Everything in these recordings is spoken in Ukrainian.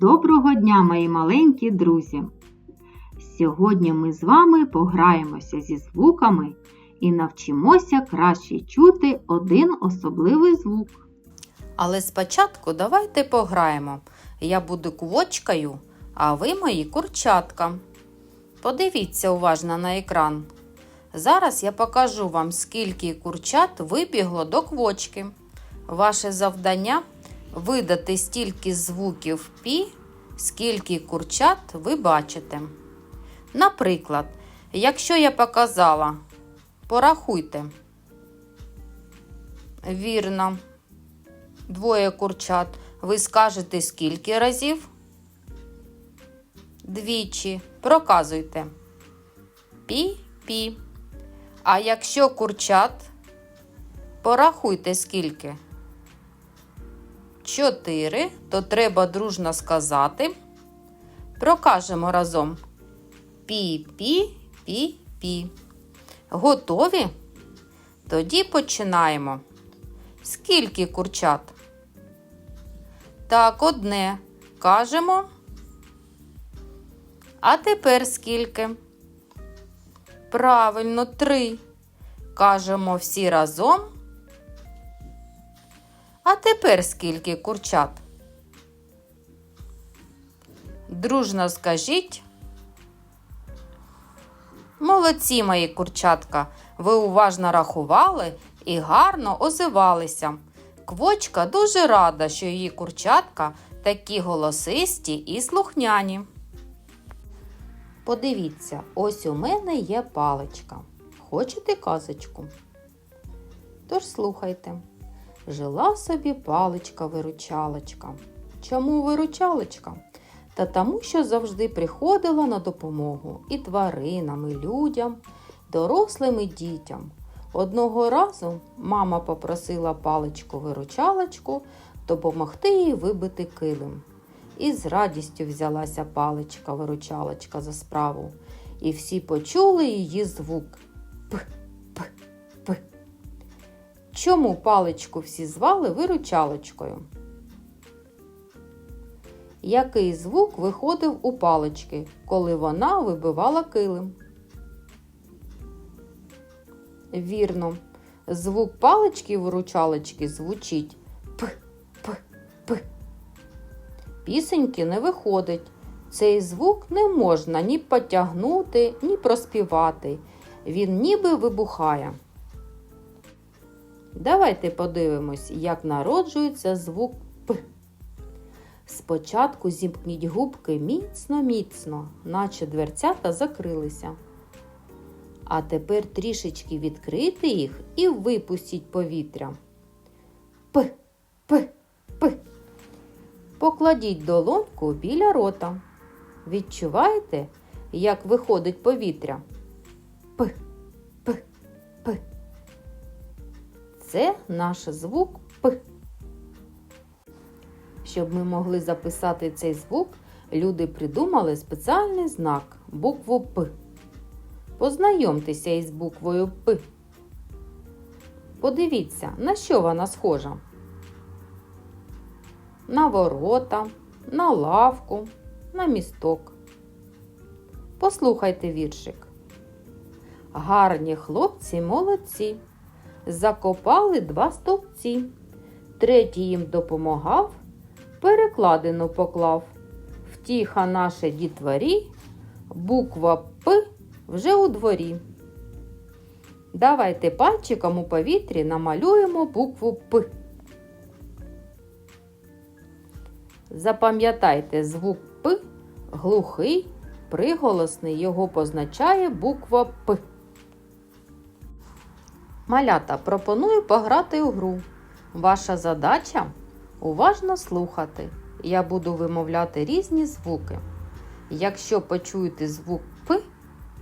Доброго дня, мої маленькі друзі! Сьогодні ми з вами пограємося зі звуками і навчимося краще чути один особливий звук. Але спочатку давайте пограємо. Я буду квочкою, а ви мої курчатка. Подивіться уважно на екран. Зараз я покажу вам, скільки курчат вибігло до квочки. Ваше завдання видати стільки звуків пі, скільки курчат ви бачите. Наприклад, якщо я показала, порахуйте. Вірно. Двоє курчат. Ви скажете скільки разів? Двічі. Проказуйте. Пі-пі. А якщо курчат, порахуйте скільки. Чотири, то треба дружно сказати. Прокажемо разом. Пі-пі-пі-пі. Готові? Тоді починаємо. Скільки курчат? Так, одне. Кажемо. А тепер скільки? Правильно, три. Кажемо всі разом. А тепер скільки курчат? Дружно скажіть. Молодці, мої курчатка. Ви уважно рахували і гарно озивалися. Квочка дуже рада, що її курчатка такі голосисті і слухняні. Подивіться, ось у мене є паличка. Хочете казочку? Тож слухайте. Жила собі паличка-виручалочка. Чому виручалочка? Та тому, що завжди приходила на допомогу і тваринам, і людям, дорослим і дітям. Одного разу мама попросила паличку-виручалочку допомогти їй вибити килим. І з радістю взялася паличка-виручалочка за справу. І всі почули її звук. П. Чому паличку всі звали виручалочкою? Який звук виходив у палички, коли вона вибивала килим? Вірно, звук палички виручалочки звучить п, п, п. Пісеньки не виходить. Цей звук не можна ні потягнути, ні проспівати. Він ніби вибухає. Давайте подивимось, як народжується звук П. Спочатку зімкніть губки міцно-міцно, наче дверцята закрилися. А тепер трішечки відкрити їх і випустіть повітря. П, П, П. Покладіть долоньку біля рота. Відчуваєте, як виходить повітря? П, Це наш звук П. Щоб ми могли записати цей звук, люди придумали спеціальний знак букву П. Познайомтеся із буквою П. Подивіться, на що вона схожа. На ворота, на лавку, на місток. Послухайте віршик. Гарні хлопці молодці. Закопали два стовпці. Третій їм допомагав, перекладину поклав. Втіха наша дітворі, буква П вже у дворі. Давайте пальчиком у повітрі намалюємо букву П. Запам'ятайте звук П глухий, приголосний його позначає буква П. Малята пропоную пограти у гру. Ваша задача уважно слухати. Я буду вимовляти різні звуки. Якщо почуєте звук П,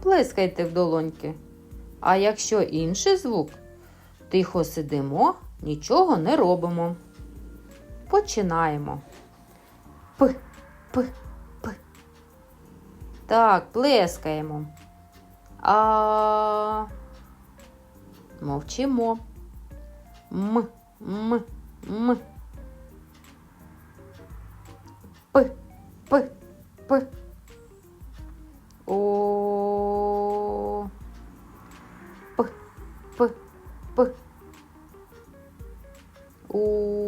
плескайте в долоньки. А якщо інший звук, тихо сидимо, нічого не робимо. Починаємо. П, П, П. Так, плескаємо. А. Мовчимо. М, м, м. П, П. П. О. П. П. П. У.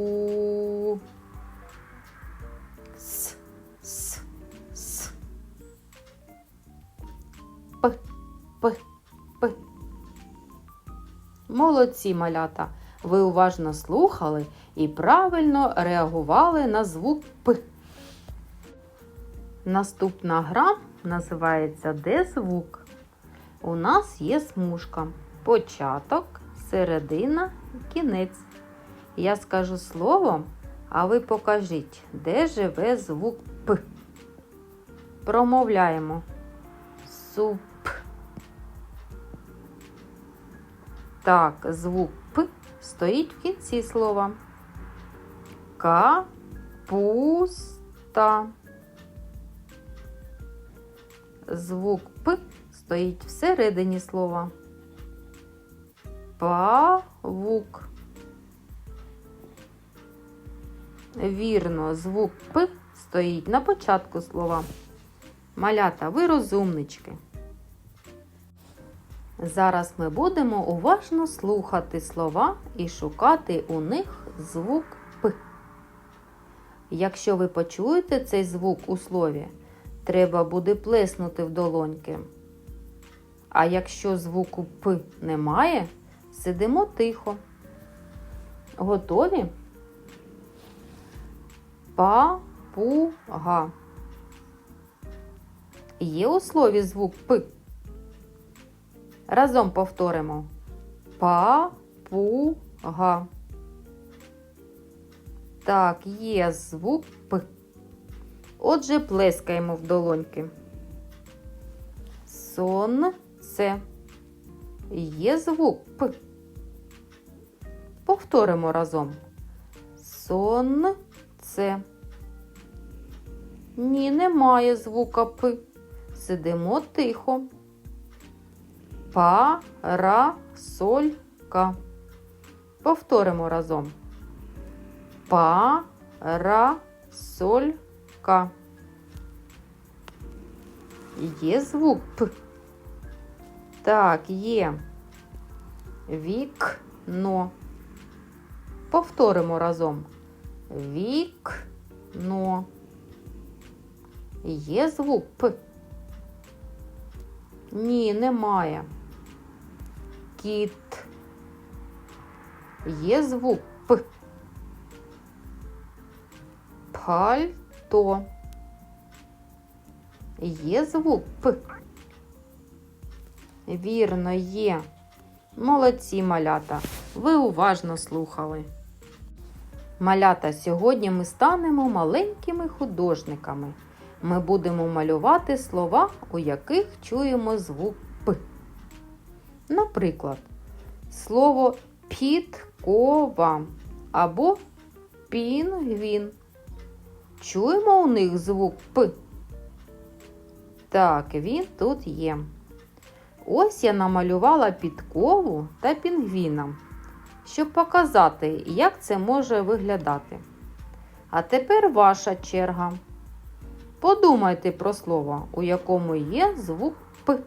Молодці, малята. Ви уважно слухали і правильно реагували на звук П. Наступна гра називається Де звук? У нас є смужка. Початок, середина кінець. Я скажу слово, а ви покажіть, де живе звук П. Промовляємо. Суп. Так, звук П стоїть в кінці слова. Капуста. Звук П стоїть всередині слова. Павук. Вірно, звук П стоїть на початку слова. Малята, ви розумнички. Зараз ми будемо уважно слухати слова і шукати у них звук П. Якщо ви почуєте цей звук у слові, треба буде плеснути в долоньки. А якщо звуку П немає, сидимо тихо. Готові? Папуга. Є у слові звук П. Разом повторимо. Папуга. Так, є звук П. Отже, плескаємо в долоньки. Сонце. Є звук П. Повторимо разом. Сонце. Ні, немає звука П. Сидимо тихо. Парасолька. Повторимо разом. Парасолька. Є звук П. Так, є. Вікно. Повторимо разом. Вікно. Є звук П. Ні, немає. Кіт. Є звук П. Пальто. Є звук П. Вірно, є. Молодці малята. Ви уважно слухали. Малята, сьогодні ми станемо маленькими художниками. Ми будемо малювати слова, у яких чуємо звук. Наприклад, слово підкова або пінгвін. Чуємо у них звук П. Так, він тут є. Ось я намалювала підкову та пінгвіна, щоб показати, як це може виглядати. А тепер ваша черга. Подумайте про слово, у якому є звук П.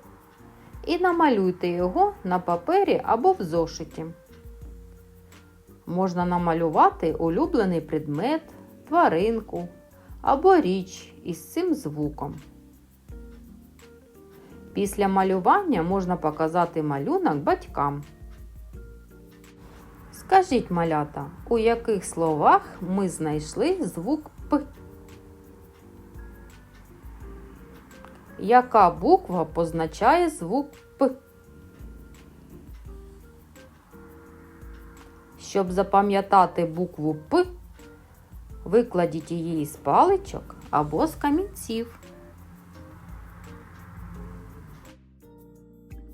І намалюйте його на папері або в зошиті. Можна намалювати улюблений предмет, тваринку або річ із цим звуком. Після малювання можна показати малюнок батькам. Скажіть, малята, у яких словах ми знайшли звук П? Яка буква позначає звук П? Щоб запам'ятати букву П, викладіть її з паличок або з камінців.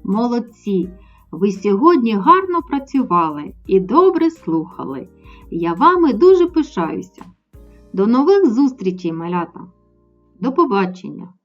Молодці! Ви сьогодні гарно працювали і добре слухали. Я вами дуже пишаюся. До нових зустрічей, малята! До побачення!